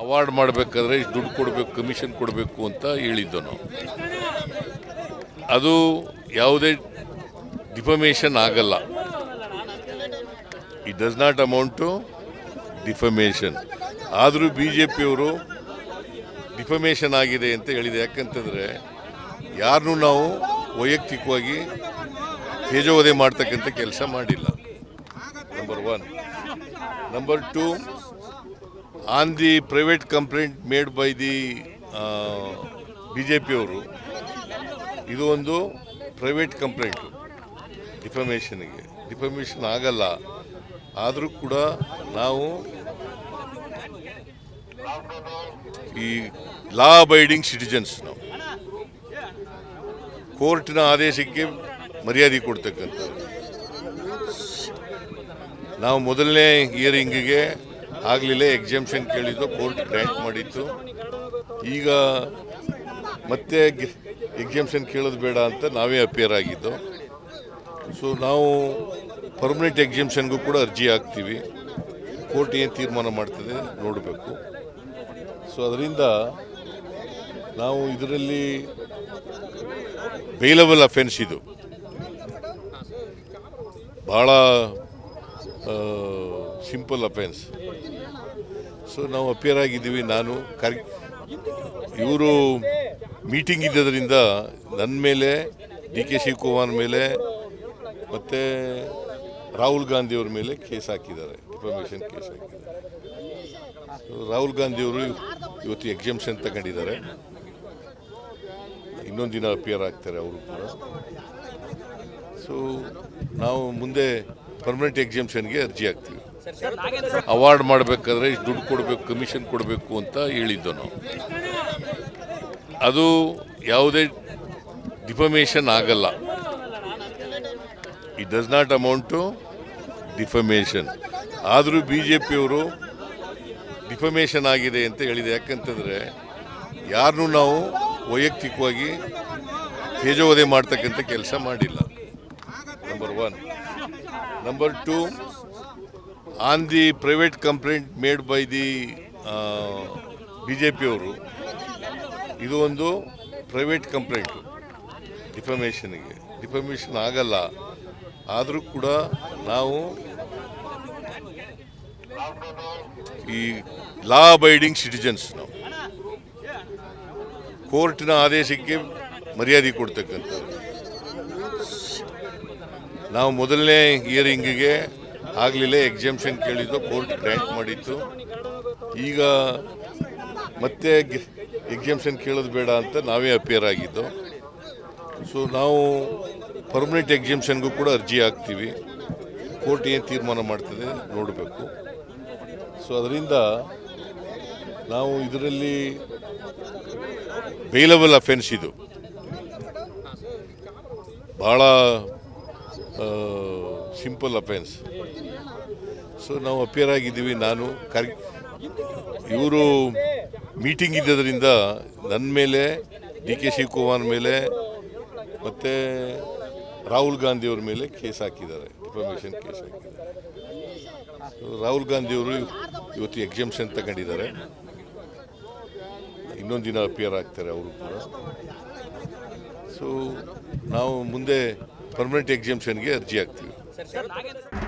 Award ಮಾಡಬೇಕಾದ್ರೆ ಇಷ್ಟು ದುಡ್ಡು ಕೊಡಬೇಕು, ಕಮಿಷನ್ ಕೊಡಬೇಕು ಅಂತ ಹೇಳಿದ್ದು ನಾವು. ಅದು ಯಾವುದೇ ಡಿಫಮೇಷನ್ ಆಗಲ್ಲ. It does not amount to defamation. ಆದರೂ ಬಿ ಜೆ ಪಿಯವರು ಡಿಫಮೇಷನ್ ಆಗಿದೆ ಅಂತ ಹೇಳಿದೆ. ಯಾಕಂತಂದರೆ ಯಾರನ್ನೂ ನಾವು ವೈಯಕ್ತಿಕವಾಗಿ ತೇಜೋವಧೆ ಮಾಡ್ತಕ್ಕಂಥ ಕೆಲಸ ಮಾಡಿಲ್ಲ. Number one number two on the private complaint made by the B J ಪಿಯವರು ಇದು ಒಂದು ಪ್ರೈವೇಟ್ ಕಂಪ್ಲೇಂಟು ಡಿಫಮೇಷನ್ಗೆ ಡಿಫಮೇಷನ್ ಆಗಲ್ಲ. ಆದರೂ ಕೂಡ ನಾವು ಈ ಲಾ ಅಬೈಡಿಂಗ್ ಸಿಟಿಜನ್ಸ್ ನಾವು. ಕೋರ್ಟಿನ ಆದೇಶಕ್ಕೆ ಮರ್ಯಾದೆ ಕೊಡ್ತಕ್ಕಂಥದ್ದು ನಾವು ಮೊದಲನೇ ಹಿಯರಿಂಗಿಗೆ ಆಗಲಿಲ್ಲ ಎಕ್ಸಾಮ್ಷನ್ ಕೇಳಿದ್ದು, ಕೋರ್ಟ್ ಗ್ರ್ಯಾಂಟ್ ಮಾಡಿತ್ತು. ಈಗ ಮತ್ತೆ ಎಕ್ಸಾಮ್ಷನ್ ಕೇಳೋದು ಬೇಡ ಅಂತ ನಾವೇ ಅಪಿಯರ್ ಆಗಿದ್ದು. ಸೊ ನಾವು ಪರ್ಮನೆಂಟ್ ಎಕ್ಸಾಮ್ಷನ್ಗೂ ಕೂಡ ಅರ್ಜಿ ಹಾಕ್ತೀವಿ. ಕೋರ್ಟ್ ಏನು ತೀರ್ಮಾನ ಮಾಡ್ತದೆ ನೋಡಬೇಕು. ಸೊ ಅದರಿಂದ ನಾವು ಇದರಲ್ಲಿ ಬೇಲಬಲ್ ಅಫೆನ್ಸ್ ಇದು. ಭಾಳ ಸಿಂಪಲ್ ಅಫೆನ್ಸ್ ಸೊ ನಾವು ಅಪಿಯರ್ ಆಗಿದ್ದೀವಿ, ನಾನು, ಕರ್ ಇವರು ಮೀಟಿಂಗ್ ಇದ್ದದರಿಂದ ನನ್ನ ಮೇಲೆ ಡಿ ಕೆ ಶಿವಕುಮಾರ್ ಮೇಲೆ, ಮತ್ತು ರಾಹುಲ್ ಗಾಂಧಿಯವ್ರ ಮೇಲೆ ಕೇಸ್ ಹಾಕಿದ್ದಾರೆ ಡಿಫಾಮೇಷನ್ ಕೇಸ್ ಹಾಕಿದ್ದಾರೆ. ರಾಹುಲ್ ಗಾಂಧಿಯವರು ಇವತ್ತು ಎಕ್ಸಾಮ್ಷನ್ ತಗೊಂಡಿದ್ದಾರೆ. ಇನ್ನೊಂದು ದಿನ ಅಪಿಯರ್ ಆಗ್ತಾರೆ ಅವರು ಕೂಡ. ಸೊ ನಾವು ಮುಂದೆ ಪರ್ಮನೆಂಟ್ ಎಕ್ಸಾಮ್ಷನ್ಗೆ ಅರ್ಜಿ ಹಾಕ್ತೀವಿ. ಅವಾರ್ಡ್ ಮಾಡಬೇಕಾದ್ರೆ ಇಷ್ಟು ದುಡ್ಡು ಕೊಡಬೇಕು, ಕಮಿಷನ್ ಕೊಡಬೇಕು ಅಂತ ಹೇಳಿದ್ದು ನಾವು. ಅದು ಯಾವುದೇ ಡಿಫಮೇಷನ್ ಆಗಲ್ಲ. It does not amount to defamation. ಆದರೂ ಬಿ ಜೆ ಪಿಯವರು ಡಿಫಮೇಷನ್ ಆಗಿದೆ ಅಂತ ಹೇಳಿದೆ. ಯಾಕಂತಂದರೆ ಯಾರನ್ನೂ ನಾವು ವೈಯಕ್ತಿಕವಾಗಿ ತೇಜೋವಧೆ ಮಾಡ್ತಕ್ಕಂಥ ಕೆಲಸ ಮಾಡಿಲ್ಲ. Number one number two on the private complaint made by the B J ಪಿಯವರು ಇದು ಒಂದು ಪ್ರೈವೇಟ್ ಕಂಪ್ಲೇಂಟು ಡಿಫಮೇಷನ್ಗೆ ಡಿಫಮೇಷನ್ ಆಗಲ್ಲ. ಆದರೂ ಕೂಡ ನಾವು ಈ ಲಾ ಅಬೈಡಿಂಗ್ ಸಿಟಿಜನ್ಸ್ ನಾವು. ಕೋರ್ಟಿನ ಆದೇಶಕ್ಕೆ ಮರ್ಯಾದೆ ಕೊಡ್ತಕ್ಕಂಥದ್ದು ನಾವು ಮೊದಲನೇ ಹಿಯರಿಂಗಿಗೆ ಆಗಲಿಲ್ಲ ಎಕ್ಸಾಮ್ಷನ್ ಕೇಳಿದ್ದು, ಕೋರ್ಟ್ ಗ್ರ್ಯಾಂಟ್ ಮಾಡಿತ್ತು. ಈಗ ಮತ್ತೆ ಎಕ್ಸಾಮ್ಷನ್ ಕೇಳೋದು ಬೇಡ ಅಂತ ನಾವೇ ಅಪಿಯರ್ ಆಗಿದ್ದು. ಸೊ ನಾವು ಪರ್ಮನೆಂಟ್ ಎಕ್ಸಾಮ್ಷನ್ಗೂ ಕೂಡ ಅರ್ಜಿ ಹಾಕ್ತೀವಿ. ಕೋರ್ಟ್ ಏನು ತೀರ್ಮಾನ ಮಾಡ್ತದೆ ನೋಡಬೇಕು. ಸೊ ಅದರಿಂದ ನಾವು ಇದರಲ್ಲಿ ಬೇಲಬಲ್ ಅಫೆನ್ಸ್ ಇದು. ಭಾಳ ಸಿಂಪಲ್ ಅಫೆನ್ಸ್ ಸೊ ನಾವು ಅಪಿಯರ್ ಆಗಿದ್ದೀವಿ, ನಾನು ಕರ್, ಇವರು ಮೀಟಿಂಗ್ ಇದ್ದದರಿಂದ ನನ್ನ ಮೇಲೆ, ಡಿ ಕೆ ಶಿವಕುಮಾರ್ ಮೇಲೆ, ಮತ್ತು ರಾಹುಲ್ ಗಾಂಧಿಯವ್ರ ಮೇಲೆ ಕೇಸ್ ಹಾಕಿದ್ದಾರೆ ಡಿಫಾಮೇಷನ್ ಕೇಸ್ ಹಾಕಿದ್ದಾರೆ. ರಾಹುಲ್ ಗಾಂಧಿಯವರು ಇವತ್ತು ಎಕ್ಸಾಮ್ಷನ್ ತಗೊಂಡಿದ್ದಾರೆ. ಇನ್ನೊಂದು ದಿನ ಅಪಿಯರ್ ಆಗ್ತಾರೆ ಅವರು ಕೂಡ. ಸೊ ನಾವು ಮುಂದೆ ಪರ್ಮನೆಂಟ್ ಎಕ್ಸಾಮ್ಷನ್ಗೆ ಅರ್ಜಿ ಹಾಕ್ತೀವಿ. ಸರ್